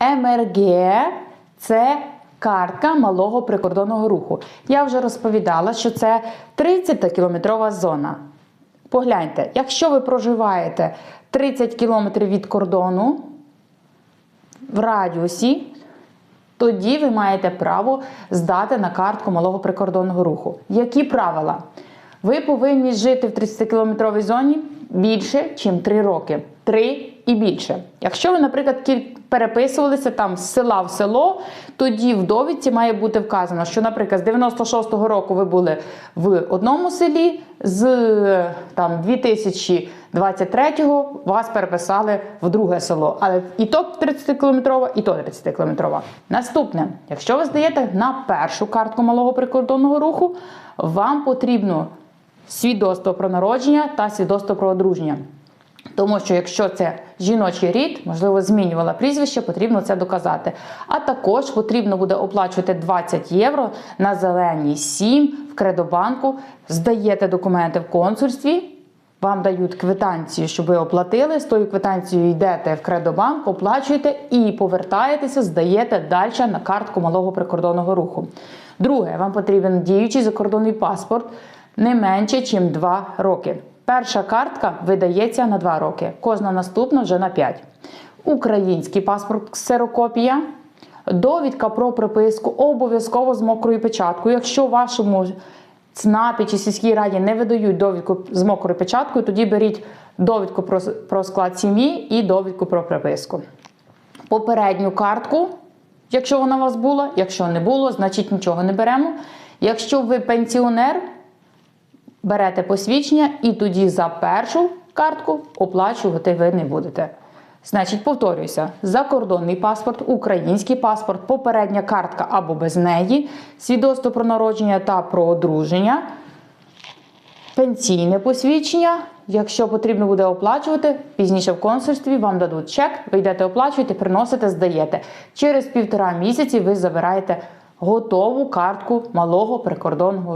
МРГ це картка малого прикордонного руху. Я вже розповідала, що це 30-кілометрова зона. Погляньте, якщо ви проживаєте 30 кілометрів від кордону в радіусі, тоді ви маєте право здати на картку малого прикордонного руху. Які правила? Ви повинні жити в 30-кілометровій зоні більше, ніж 3 роки. 3 і більше. Якщо ви, наприклад, переписувалися там з села в село, тоді в довідці має бути вказано, що, наприклад, з 96-го року ви були в одному селі, з там 2023-го вас переписали в друге село. Але і то 30-кілометрова, і то 30-кілометрова. Наступне, якщо ви здаєте на першу картку малого прикордонного руху, вам потрібно свідоцтво про народження та свідоцтво про одруження. Тому що якщо це жіночий рід, можливо, змінювала прізвище, потрібно це доказати. А також потрібно буде оплачувати 20 євро на зеленій 7 в кредобанку. Здаєте документи в консульстві. Вам дають квитанцію, щоб ви оплатили. З тою квитанцією йдете в кредобанк, оплачуєте і повертаєтеся, здаєте далі на картку малого прикордонного руху. Друге, вам потрібен діючий закордонний паспорт не менше, ніж 2 роки. Перша картка видається на 2 роки, кожна наступна вже на 5. Український паспорт ксерокопія, довідка про приписку обов'язково з мокрою печаткою. Якщо вашому ЦНАПі чи сільській раді не видають довідку з мокрою печаткою, тоді беріть довідку про, про склад сім'ї і довідку про приписку. Попередню картку, якщо вона у вас була, якщо не було, значить нічого не беремо. Якщо ви пенсіонер, берете посвідчення і тоді за першу картку оплачувати ви не будете. Значить, повторююся: закордонний паспорт, український паспорт, попередня картка або без неї, свідоцтво про народження та про одруження, пенсійне посвідчення. Якщо потрібно буде оплачувати, пізніше в консульстві вам дадуть чек, ви йдете оплачуєте, приносите, здаєте. Через півтора місяці ви забираєте готову картку малого прикордонного